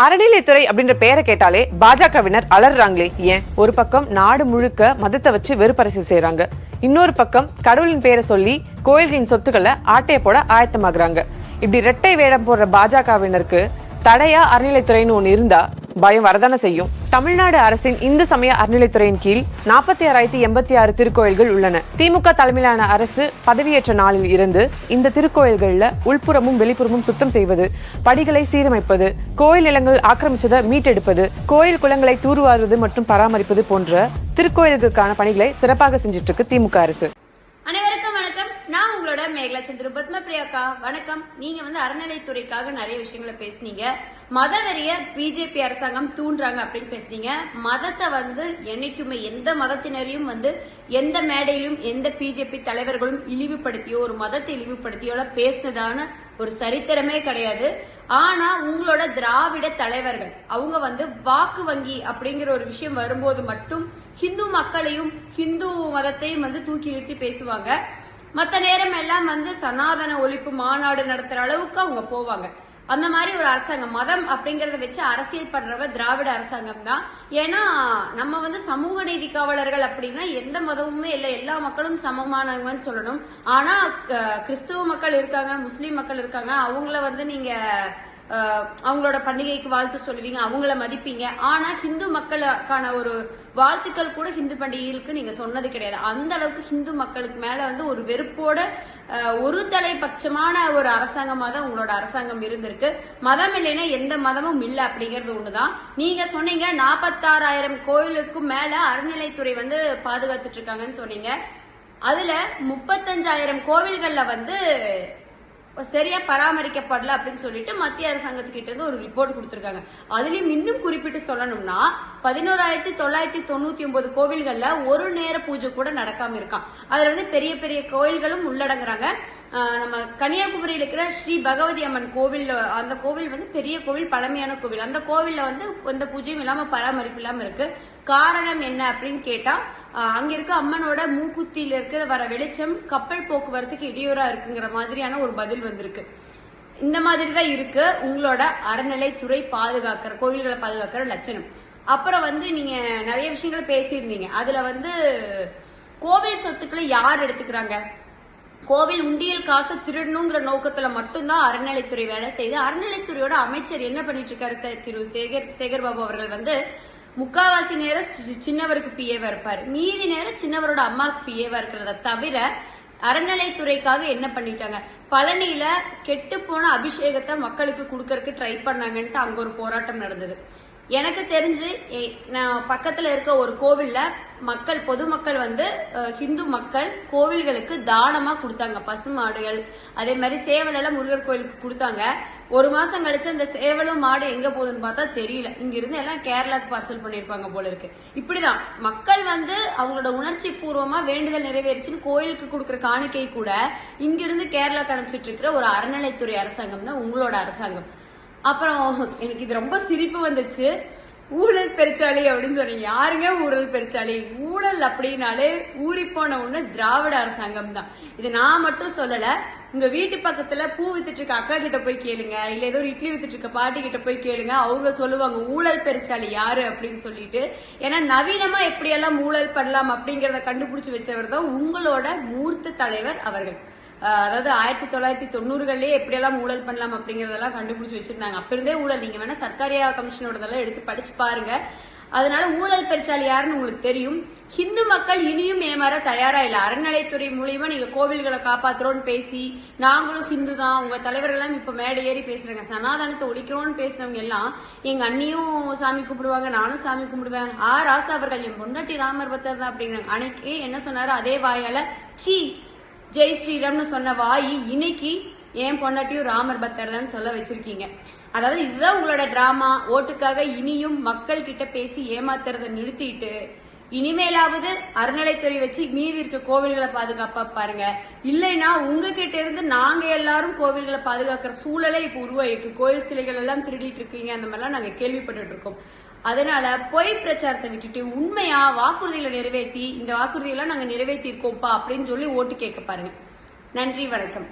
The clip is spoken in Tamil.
அறநிலைத்துறை அப்படின்ற பெயரை கேட்டாலே பாஜகவினர் அலறாங்களே ஏன்? ஒரு பக்கம் நாடு முழுக்க மதத்தை வச்சு வெறுப்பரசியல் செய்யறாங்க இன்னொரு பக்கம் கடவுளின் பெயரை சொல்லி கோயில்களின் சொத்துக்களை ஆட்டைய போட ஆயத்தமாகறாங்க. இப்படி ரெட்டை வேடம் போடுற பாஜகவினருக்கு தடையா அறநிலைத்துறைன்னு ஒன்று இருந்தா பயம் வரதான செய்யும்? தமிழ்நாடு அரசின் இந்து சமய அறநிலைத்துறையின் கீழ் நாற்பத்தி ஆறாயிரத்தி எண்பத்தி ஆறு திருக்கோயில்கள் உள்ளன. திமுக தலைமையிலான அரசு பதவியேற்ற நாளில் இருந்து இந்த திருக்கோயில்கள்ல உள்புறமும் வெளிப்புறமும் சுத்தம் செய்வது படிகளை சீரமைப்பது கோயில் நிலங்கள் ஆக்கிரமிச்சதை மீட்டெடுப்பது கோயில் குளங்களை தூர்வாருவது மற்றும் பராமரிப்பது போன்ற திருக்கோயில்களுக்கான பணிகளை சிறப்பாக செஞ்சிட்டு இருக்கு திமுக அரசு. நான் மேகலா சந்திர பத்ம பிரியாக்கா வணக்கம். நீங்க வந்து அறநிலைத்துறைக்காக நிறைய விஷயங்களை பேசுனீங்க. மதவெறிய பிஜேபி அரசாங்கம் தூண்டுறாங்க அப்படின்னு பேசுனீங்க. மதத்தை வந்து என்னைக்குமே எந்த மதத்தினரையும் வந்து எந்த மேடையிலும் எந்த பிஜேபி தலைவர்களும் இழிவுபடுத்தியோ ஒரு மதத்தை இழிவுபடுத்தியோட பேசினதான ஒரு சரித்திரமே கிடையாது. ஆனா உங்களோட திராவிட தலைவர்கள் அவங்க வந்து வாக்கு வங்கி அப்படிங்கிற ஒரு விஷயம் வரும்போது மட்டும் ஹிந்து மக்களையும் ஹிந்து மதத்தையும் வந்து தூக்கி நிறுத்தி பேசுவாங்க. மற்ற நேரம் எல்லாம் வந்து சனாதன ஒழிப்பு மாநாடு நடத்துற அளவுக்கு அவங்க போவாங்க. அந்த மாதிரி ஒரு அரசாங்கம் மதம் அப்படிங்கறத வச்சு அரசியல் பண்றவ திராவிட அரசாங்கம் தான். ஏன்னா நம்ம வந்து சமூக நீதி காவலர்கள் அப்படின்னா எந்த மதமுமே இல்லை. எல்லா மக்களும் சமமானவங்கன்னு சொல்லணும். ஆனா கிறிஸ்துவ மக்கள் இருக்காங்க முஸ்லீம் மக்கள் இருக்காங்க. அவங்கள வந்து நீங்க அவங்களோட பண்டிகைக்கு வாழ்த்து சொல்லுவீங்க அவங்கள மதிப்பீங்க. ஆனா ஹிந்து மக்களுக்கான ஒரு வாழ்த்துக்கள் கூட ஹிந்து பண்டிகைகளுக்கு நீங்க சொன்னது கிடையாது. அந்த அளவுக்கு ஹிந்து மக்களுக்கு மேல வந்து ஒரு வெறுப்போட ஒரு தலைபட்சமான ஒரு அரசாங்கமா தான் உங்களோட அரசாங்கம் இருந்திருக்கு. மதம் இல்லைன்னா எந்த மதமும் இல்லை அப்படிங்கிறது ஒண்ணுதான். நீங்க சொன்னீங்க நாற்பத்தாறாயிரம் கோயிலுக்கும் மேல அறநிலைத்துறை வந்து பாதுகாத்துட்டு இருக்காங்கன்னு சொன்னீங்க. அதுல முப்பத்தஞ்சாயிரம் கோவில்கள்ல வந்து சரியா பராமரிக்கப்படல அப்படின்னு சொல்லிட்டு மத்திய அரசாங்கத்துக்கிட்ட இருந்து ஒரு ரிப்போர்ட் கொடுத்திருக்காங்க. அதுலயும் இன்னும் குறிப்பிட்டு சொல்லணும்னா பதினோராயிரத்தி தொள்ளாயிரத்தி தொண்ணூத்தி ஒன்பது கோவில்கள்ல ஒரு நேர பூஜை கூட நடக்காம இருக்கான். அதுல வந்து பெரிய பெரிய கோயில்களும் உள்ளடங்குறாங்க. நம்ம கன்னியாகுமரியில் இருக்கிற ஸ்ரீ பகவதி அம்மன் கோவில் அந்த கோவில் வந்து பெரிய கோவில் பழமையான கோவில். அந்த கோவில்ல வந்து எந்த பூஜையும் இல்லாம பராமரிப்பு இல்லாம இருக்கு. காரணம் என்ன அப்படின்னு கேட்டா அங்க இருக்க அம்மனோட மூக்குத்தியில இருக்கிற வர வெளிச்சம் கப்பல் போக்குவரத்துக்கு இடையூறா இருக்குங்கிற மாதிரியான ஒரு பதில் வந்திருக்கு. இந்த மாதிரி தான் இருக்கு உங்களோட அறநிலைத்துறை பாதுகாக்கிற கோவில்களை பாதுகாக்கிற லட்சணம். அப்புறம் வந்து நீங்க நிறைய விஷயங்கள் பேசியிருந்தீங்க. அதுல வந்து கோவில் சொத்துக்களை யார் எடுத்துக்கிறாங்க? கோவில் உண்டியல் காசு திருடணுங்கிற நோக்கத்துல மட்டும்தான் அறநிலைத்துறை வேலை செய்து அறநிலைத்துறையோட அமைச்சர் என்ன பண்ணிட்டு இருக்காரு? சார் திரு சேகர் சேகர் பாபு அவர்கள் வந்து முக்காவாசி நேரம் சின்னவருக்கு பிஏவா இருப்பாரு. மீதி நேரம் சின்னவரோட அம்மாவுக்கு பிஏவா இருக்கிறத தவிர அறநிலைத்துறைக்காக என்ன பண்ணிட்டாங்க? பழனியில கெட்டு போன அபிஷேகத்தை மக்களுக்கு கொடுக்கறதுக்கு ட்ரை பண்ணாங்கன்ட்டு அங்க ஒரு போராட்டம் நடந்தது. எனக்கு தெரிஞ்சு நான் பக்கத்துல இருக்க ஒரு கோவில்ல மக்கள் பொதுமக்கள் வந்து ஹிந்து மக்கள் கோவில்களுக்கு தானமா கொடுத்தாங்க. பசுமாடுகள் அதே மாதிரி சேவல் எல்லாம் முருகர் கோயிலுக்கு கொடுத்தாங்க. ஒரு மாசம் கழிச்சு அந்த சேவலும் மாடு எங்க போகுதுன்னு பார்த்தா தெரியல. இங்க இருந்து எல்லாம் கேரளாக்கு பார்சல் பண்ணிருப்பாங்க போல இருக்கு. இப்படிதான். மக்கள் வந்து அவங்களோட உணர்ச்சி பூர்வமா வேண்டுதல் நிறைவேறிச்சுன்னு கோயிலுக்கு கொடுக்குற காணிக்கை கூட இங்கிருந்து கேரளாக்கு அனுப்பிச்சிட்டு இருக்கிற ஒரு அறநிலைத்துறை அரசாங்கம் தான் உங்களோட அரசாங்கம். அப்புறம் எனக்கு இது ரொம்ப சிரிப்பு வந்துச்சு. ஊழல் பெருச்சாளி அப்படின்னு சொன்னீங்க. யாருங்க ஊழல் பெருச்சாளி? ஊழல் அப்படின்னாலே ஊறி போன ஒண்ணு திராவிட அரசாங்கம் தான். இது நான் மட்டும் சொல்லல. உங்க வீட்டு பக்கத்துல பூ வித்துட்டு இருக்க அக்கா கிட்ட போய் கேளுங்க. இல்ல ஏதோ ஒரு இட்லி வித்துட்டு இருக்க பாட்டி கிட்ட போய் கேளுங்க. அவங்க சொல்லுவாங்க ஊழல் பெருச்சாளி யாரு? அப்படின்னு சொல்லிட்டு. ஏன்னா நவீனமா எப்படியெல்லாம் ஊழல் பண்ணலாம் அப்படிங்கறத கண்டுபிடிச்சு வச்சவர் தான் உங்களோட மூர்த்த தலைவர் அவர்கள். அதாவது ஆயிரத்தி தொள்ளாயிரத்தி தொண்ணூறுகள்லயே எப்படியெல்லாம் ஊழல் பண்ணலாம் அப்படிங்கறதெல்லாம் கண்டுபிடிச்சு வச்சிருந்தாங்க. அப்ப இருந்தே ஊழல். நீங்க வேணா சர்க்காரியா கமிஷனோடதெல்லாம் எடுத்து படிச்சு பாருங்க. அதனால ஊழல் பெருச்சாளி யாருன்னு உங்களுக்கு தெரியும். ஹிந்து மக்கள் இனியும் ஏமாற தயாரா இல்ல. அறநிலைத்துறை மூலியமா நீங்க கோவில்களை காப்பாத்துறோம்னு பேசி நாங்களும் ஹிந்து தான் உங்க தலைவர்கள்லாம் இப்ப மேடை ஏறி பேசுறாங்க. சனாதனத்தை ஒழிக்கிறோம்னு பேசினவங்க எல்லாம் எங்க அண்ணியும் சாமி கும்பிடுவாங்க நானும் சாமி கும்பிடுவேன். ஆ ராசா அவர்கள் என் பொண்டாட்டி ராமர் பக்தர் தான் அப்படிங்கிறாங்க. அன்னைக்கு என்ன சொன்னாரு அதே வாயால சீ ஜெய் ஸ்ரீராம்னு சொன்ன வாய் இன்னைக்கு என் பொண்டாட்டியும் ராமர் பக்தர் தான் சொல்ல வச்சிருக்கீங்க. அதாவது இதுதான் உங்களோட டிராமா ஓட்டுக்காக இனியும் மக்கள் கிட்ட பேசி ஏமாத்துறத நிறுத்திட்டு இனிமேலாவது அறநிலைத்துறை வச்சு மீதி இருக்க கோவில்களை பாதுகாப்பா பாருங்க. இல்லைன்னா உங்ககிட்ட இருந்து நாங்க எல்லாரும் கோவில்களை பாதுகாக்கிற சூழலை இப்ப உருவாயிருக்கு. கோயில் சிலைகள் எல்லாம் திருடிட்டு இருக்கீங்க அந்த மாதிரிலாம் நாங்க கேள்விப்பட்டுட்டு இருக்கோம். அதனால பொய் பிரச்சாரத்தை விட்டுட்டு உண்மையா வாக்குறுதிகளை நிறைவேற்றி இந்த வாக்குறுதியெல்லாம் நாங்க நிறைவேற்றி இருக்கோம்ப்பா அப்படின்னு சொல்லி ஓட்டு கேட்க பாருங்க. நன்றி வணக்கம்.